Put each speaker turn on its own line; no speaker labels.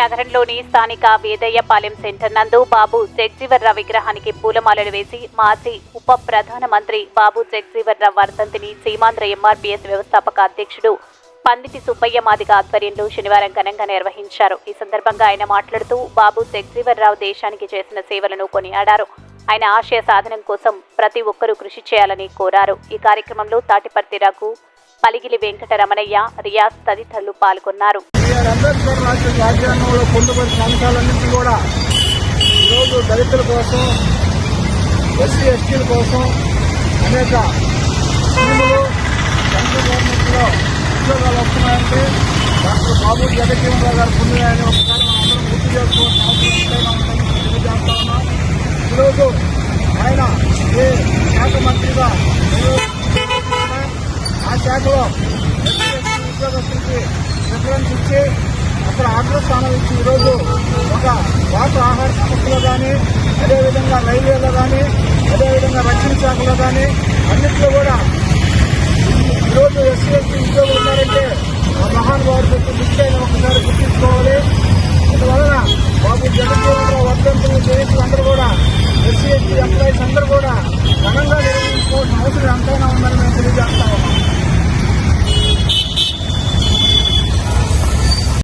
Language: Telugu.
నగరంలోని స్థానిక వేదయ్యపాలెం సెంటర్ నందు బాబు జగ్జీవర్రావు విగ్రహానికి పూలమాలలు వేసి మాజీ ఉప ప్రధానమంత్రి బాబు జగ్జీవర్రావు వర్ధంతిని సీమాంధ్ర ఎంఆర్పీఎస్ వ్యవస్థాపక అధ్యక్షుడు పందిటి సుబ్బయ్య మాదిగ ఆధ్వర్యంలో శనివారం ఘనంగా నిర్వహించారు. ఈ సందర్భంగా ఆయన మాట్లాడుతూ బాబు జగ్జీవర్రావు దేశానికి చేసిన సేవలను కొనియాడారు. ఆయన ఆశయ సాధనం కోసం ప్రతి ఒక్కరూ కృషి చేయాలని కోరారు. ఈ కార్యక్రమంలో తాటిపర్తి రఘు పలిగిలి వెంకటరమణయ్య రియాజ్ తదితరులు పాల్గొన్నారు.
అంబేద్కర్ రాజ్యాంగంలో పొందుపరిచిన అంశాలన్నింటినీ కూడా ఈరోజు దళితుల కోసం ఎస్సీ ఎస్టీల కోసం అనేక స్కీములు సెంట్రల్ గవర్నమెంట్లో ఉద్యోగాలు వస్తున్నాయంటే డాక్టర్ బాబు జగజీవనరావు గారు పొందినాయని ఒకసారి మనం అందరం గుర్తు చేసుకోవాల్సిన అవసరం తెలియజేస్తా ఉన్నాం. ఈరోజు ఆయన ఏ శాఖ మంత్రిగా శాఖలో ఉద్యోగస్తులకి ప్రిఫరెన్స్ ఇచ్చి అక్కడ అగ్రస్థానం ఇచ్చి ఈరోజు ఒక వాటర్ ఆహార సంస్థలో కానీ అదేవిధంగా రైల్వేలో కానీ అదేవిధంగా రక్షణ శాఖలో కానీ అన్నింటిలో కూడా ఈరోజు ఎస్సీ ఉద్యోగులు ఉన్నారంటే ఆ మహానుభావుడు పెట్టి నిశ్చయం ఒకసారి గుర్తించుకోవాలి. అందువలన బాబు జగన్మోహన్ రావు వర్ధంతులు చేయించులందరూ కూడా ఎస్సీ ఎస్టీ ఎంప్లాయీస్ అందరూ కూడా ఘనంగా నిర్వహించుకోవాల్సిన అవసరం ఎంతైనా ఉందని మేము తెలియజేస్తాం.